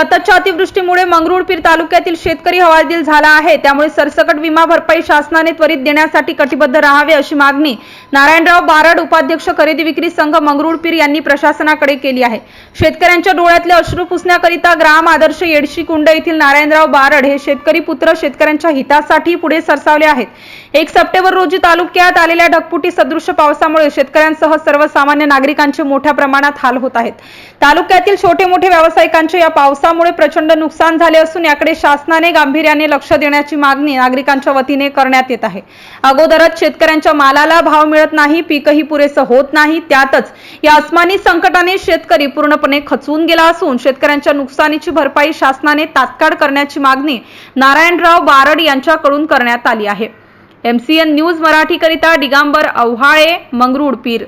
सततच्या अतिवृष्टीमुळे मंगरुळपीर तालुक्यातील शेतकरी हवालदिल झाला आहे. त्यामुळे सरसकट विमा भरपाई शासनाने त्वरित देण्यासाठी कटिबद्ध राहावे अशी मागणी नारायणराव बारड उपाध्यक्ष खरेदी विक्री संघ मंगरुळपीर यांनी प्रशासनाकडे केली आहे. शेतकऱ्यांच्या डोळ्यातले अश्रू पुसण्याकरिता ग्राम आदर्श येडशी कुंड येथील नारायणराव बारड हे शेतकरी पुत्र शेतकऱ्यांच्या हितासाठी पुढे सरसावले आहेत. एक सप्टेंबर रोजी तालुक्यात आलेल्या ढगफुटी सदृश पावसामुळे शेतकऱ्यांसह सर्वसामान्य नागरिकांचे मोठ्या प्रमाणात हाल होत आहेत. तालुक्यातील छोटे मोठे व्यावसायिकांचे या पावसा पावसामुळे प्रचंड नुकसान झाले असून याकडे शासनाने गांभीर्याने लक्ष देण्याची मागणी नागरिकांच्या वतीने करण्यात येत आहे. अगोदरच शेतकऱ्यांच्या मालाला भाव मिळत नाही पीकही पुरेसं होत नाही त्यातच या अस्मानी संकटाने शेतकरी पूर्णपणे खचून गेला असून शेतकऱ्यांच्या नुकसानीची भरपाई शासनाने तात्काळ करण्याची मागणी नारायणराव बारड यांच्याकडून करण्यात आली आहे. एमसीएन न्यूज मराठीकरिता दिगांबर अव्हाळे मंगरुळपीर